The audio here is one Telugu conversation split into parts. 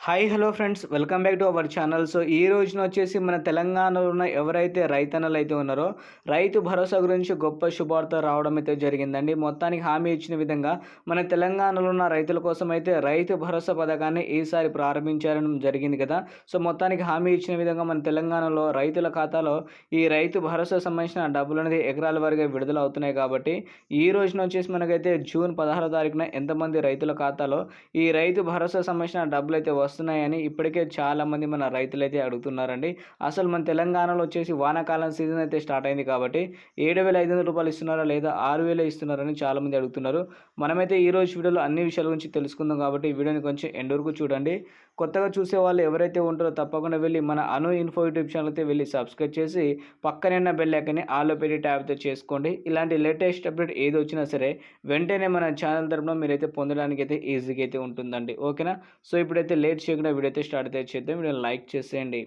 Hi hello friends welcome back to our channel so ఈ రోజున వచ్చేసి మన తెలంగాణలో ఉన్న ఎవరైతే రైతన్నలు అయితే ఉన్నారో రైతు భరోసా గురించి గొప్ప శుభార్త రావడం అయితే జరిగిందండి. మొత్తానికి హామీ ఇచ్చిన విధంగా మన తెలంగాణలో ఉన్న రైతుల కోసం అయితే రైతు భరోసా పథకాన్ని ఈసారి ప్రారంభించడం జరిగింది కదా. సో మొత్తానికి హామీ ఇచ్చిన విధంగా మన తెలంగాణలో రైతుల ఖాతాలో ఈ రైతు భరోసా సంబంధించిన డబ్బులు అనేది ఎకరాల వరకు విడుదల అవుతున్నాయి కాబట్టి ఈ రోజున వచ్చేసి మనకైతే జూన్ పదహారో తారీఖున ఎంతమంది రైతుల ఖాతాలో ఈ రైతు భరోసా సంబంధించిన డబ్బులు అయితే వస్తున్నాయని ఇప్పటికే చాలామంది మన రైతులు అయితే అడుగుతున్నారండి. అసలు మన తెలంగాణలో వచ్చేసి వానాకాలం సీజన్ అయితే స్టార్ట్ అయింది కాబట్టి ఏడు వేల ఐదు వందల రూపాయలు ఇస్తున్నారా లేదా ఆరు వేలు ఇస్తున్నారని చాలామంది అడుగుతున్నారు. మనమైతే ఈ రోజు వీడియోలో అన్ని విషయాల గురించి తెలుసుకుందాం కాబట్టి ఈ వీడియోని కొంచెం ఎండ్ వరకు చూడండి. కొత్తగా చూసే వాళ్ళు ఎవరైతే ఉంటారో తప్పకుండా వెళ్ళి మన అను ఇన్ఫో యూట్యూబ్ ఛానల్ అయితే వెళ్ళి సబ్స్క్రైబ్ చేసి పక్కనైనా ఉన్న బెల్ ఐకన్ని పెట్టి ట్యాబ్తో చేసుకోండి. ఇలాంటి లేటెస్ట్ అప్డేట్ ఏది వచ్చినా సరే వెంటనే మన ఛానల్ తరపున మీరైతే పొందడానికి అయితే ఈజీగా అయితే ఉంటుందండి. ఓకేనా? సో ఇప్పుడైతే లేట్ చేయకుండా వీడియో అయితే స్టార్ట్ అయితే చేద్దాం. వీడియో లైక్ చేసేయండి.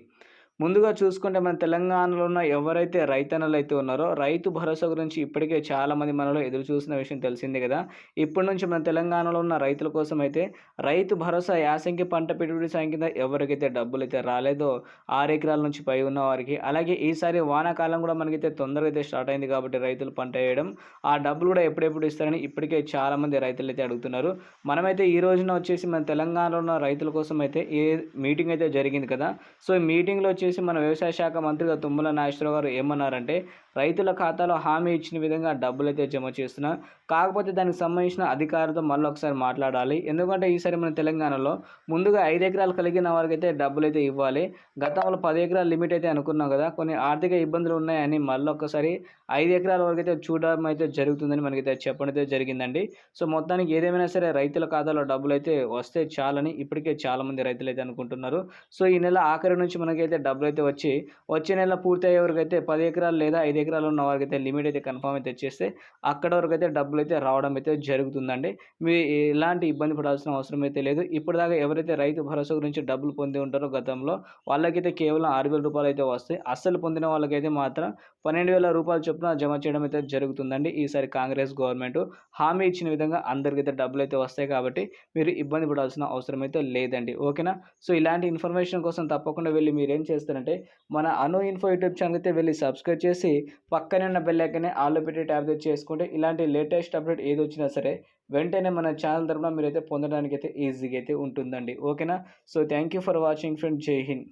ముందుగా చూసుకుంటే మన తెలంగాణలో ఉన్న ఎవరైతే రైతన్నలు అయితే ఉన్నారో రైతు భరోసా గురించి ఇప్పటికే చాలామంది మనలో ఎదురు చూసిన విషయం తెలిసిందే కదా. ఇప్పటి నుంచి మన తెలంగాణలో ఉన్న రైతుల కోసం అయితే రైతు భరోసా యాసంగి పంట పెట్టుబడి సాయం కింద ఎవరికైతే డబ్బులు అయితే రాలేదో ఆరు ఎకరాల నుంచి పై ఉన్న వారికి అలాగే ఈసారి వానాకాలం కూడా మనకైతే తొందరగా అయితే స్టార్ట్ అయింది కాబట్టి రైతులు పంట వేయడం. ఆ డబ్బులు కూడా ఎప్పుడెప్పుడు ఇస్తారని ఇప్పటికే చాలామంది రైతులు అయితే అడుగుతున్నారు. మనమైతే ఈ రోజున వచ్చేసి మన తెలంగాణలో ఉన్న రైతుల కోసం అయితే ఏ మీటింగ్ అయితే జరిగింది కదా. సో ఈ మీటింగ్లో వచ్చేసి మన వ్యవసాయ శాఖ మంత్రిగా తుమ్మల నాగేశ్వరరావు గారు ఏమన్నారంటే రైతుల ఖాతాలో హామీ ఇచ్చిన విధంగా డబ్బులు అయితే జమ చేస్తున్నా కాకపోతే దానికి సంబంధించిన అధికారులతో మళ్ళీ ఒకసారి మాట్లాడాలి. ఎందుకంటే ఈసారి మన తెలంగాణలో ముందుగా ఐదు ఎకరాలు కలిగిన వారికి అయితే డబ్బులు అయితే ఇవ్వాలి. గతంలో పది ఎకరాల లిమిట్ అయితే అనుకున్నాం కదా కొన్ని ఆర్థిక ఇబ్బందులు ఉన్నాయని మళ్ళీ ఒకసారి ఐదు ఎకరాల వరకు అయితే చూడడం అయితే జరుగుతుందని మనకైతే చెప్పడం అయితే జరిగిందండి. సో మొత్తానికి ఏదేమైనా సరే రైతుల ఖాతాలో డబ్బులు అయితే వస్తే చాలని ఇప్పటికే చాలామంది రైతులు అయితే అనుకుంటున్నారు. సో ఈ నెల ఆఖరి నుంచి మనకైతే డబ్బులు అయితే వచ్చి వచ్చే నెల పూర్తి అయ్యే వరకు అయితే పది ఎకరాలు లేదా ఐదు ఎకరాలు ఉన్న వారికి అయితే లిమిట్ అయితే కన్ఫామ్ అయితే చేస్తే అక్కడ వరకు అయితే డబ్బులు అయితే రావడం అయితే జరుగుతుందండి. మీ ఎలాంటి ఇబ్బంది పడాల్సిన అవసరం అయితే లేదు. ఇప్పటిదాకా ఎవరైతే రైతు భరోసా గురించి డబ్బులు పొంది ఉంటారో గతంలో వాళ్ళకైతే కేవలం ఆరు వేల రూపాయలు అయితే వస్తాయి. అస్సలు పొందిన వాళ్ళకైతే మాత్రం పన్నెండు వేల రూపాయలు చొప్పున జమ చేయడం అయితే జరుగుతుందండి. ఈసారి కాంగ్రెస్ గవర్నమెంట్ హామీ ఇచ్చిన విధంగా అందరికైతే డబ్బులు అయితే వస్తాయి కాబట్టి మీరు ఇబ్బంది పడాల్సిన అవసరం అయితే లేదండి. ఓకేనా? సో ఇలాంటి ఇన్ఫర్మేషన్ కోసం తప్పకుండా వెళ్ళి మీరు ఏం చేస్తారంటే మన అను ఇన్ఫో యూట్యూబ్ ఛానల్ అయితే వెళ్ళి సబ్స్క్రైబ్ చేసి పక్కనే ఉన్న బెల్లైకనే ఆల్లో పెట్టే ట్యాబ్ చేసుకుంటే ఇలాంటి లేటెస్ట్ అప్డేట్ ఏది వచ్చినా సరే వెంటనే మన ఛానల్ తరపున మీరైతే పొందడానికి అయితే ఈజీగా అయితే ఉంటుందండి. ఓకేనా? So thank you for watching friend Jai Hind